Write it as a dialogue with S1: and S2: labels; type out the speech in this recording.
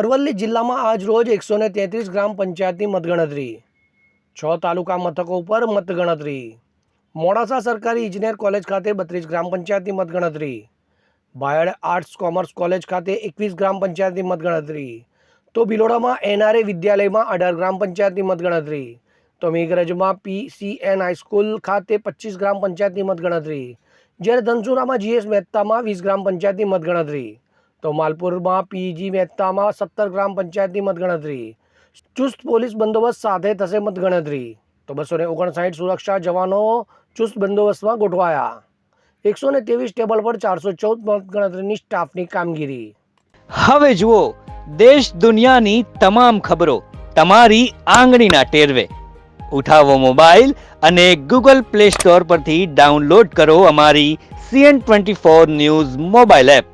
S1: અરવલ્લી જિલ્લામાં આજ રોજ એકસો ને તેત્રીસ ગ્રામ પંચાયતની મતગણતરી. છ તાલુકા મથકો ઉપર મતગણતરી. મોડાસા સરકારી ઇજનેર કોલેજ ખાતે બત્રીસ ગ્રામ પંચાયતની મતગણતરી. બાયડ આર્ટ્સ કોમર્સ કોલેજ ખાતે એકવીસ ગ્રામ પંચાયતની મતગણતરી. તો ભિલોડામાં એનઆરએ વિદ્યાલયમાં અઢાર ગ્રામ પંચાયતની મતગણતરી. તો મેઘરજમાં પીસીએન હાઈસ્કૂલ ખાતે પચીસ ગ્રામ પંચાયતની મતગણતરી. જ્યારે ધનસુરામાં જીએસ મહેતામાં વીસ ગ્રામ પંચાયતની મતગણતરી. તો માલપુરમાં પીજી મહેતામાં સત્તર ગ્રામ પંચાયતની મતગણતરી. ચુસ્ત પોલીસ બંદોબસ્ત સાથે થશે મતગણતરી. તો બસો ને ઓગણસાઠ સુરક્ષા જવાનો ચુસ્ત બંદોબસ્તમાં ગોઠવાયા. એકસો ને ત્રેવીસ ટેબલ પર ચારસો ચૌદ મતગણતરીની સ્ટાફની કામગીરી.
S2: હવે જુઓ, દેશ દુનિયાની તમામ ખબરો તમારી આંગળીના ટેરવે. ઉઠાવો મોબાઈલ અને ગૂગલ પ્લે સ્ટોર પરથી ડાઉનલોડ કરો અમારી CN twenty four news mobile app.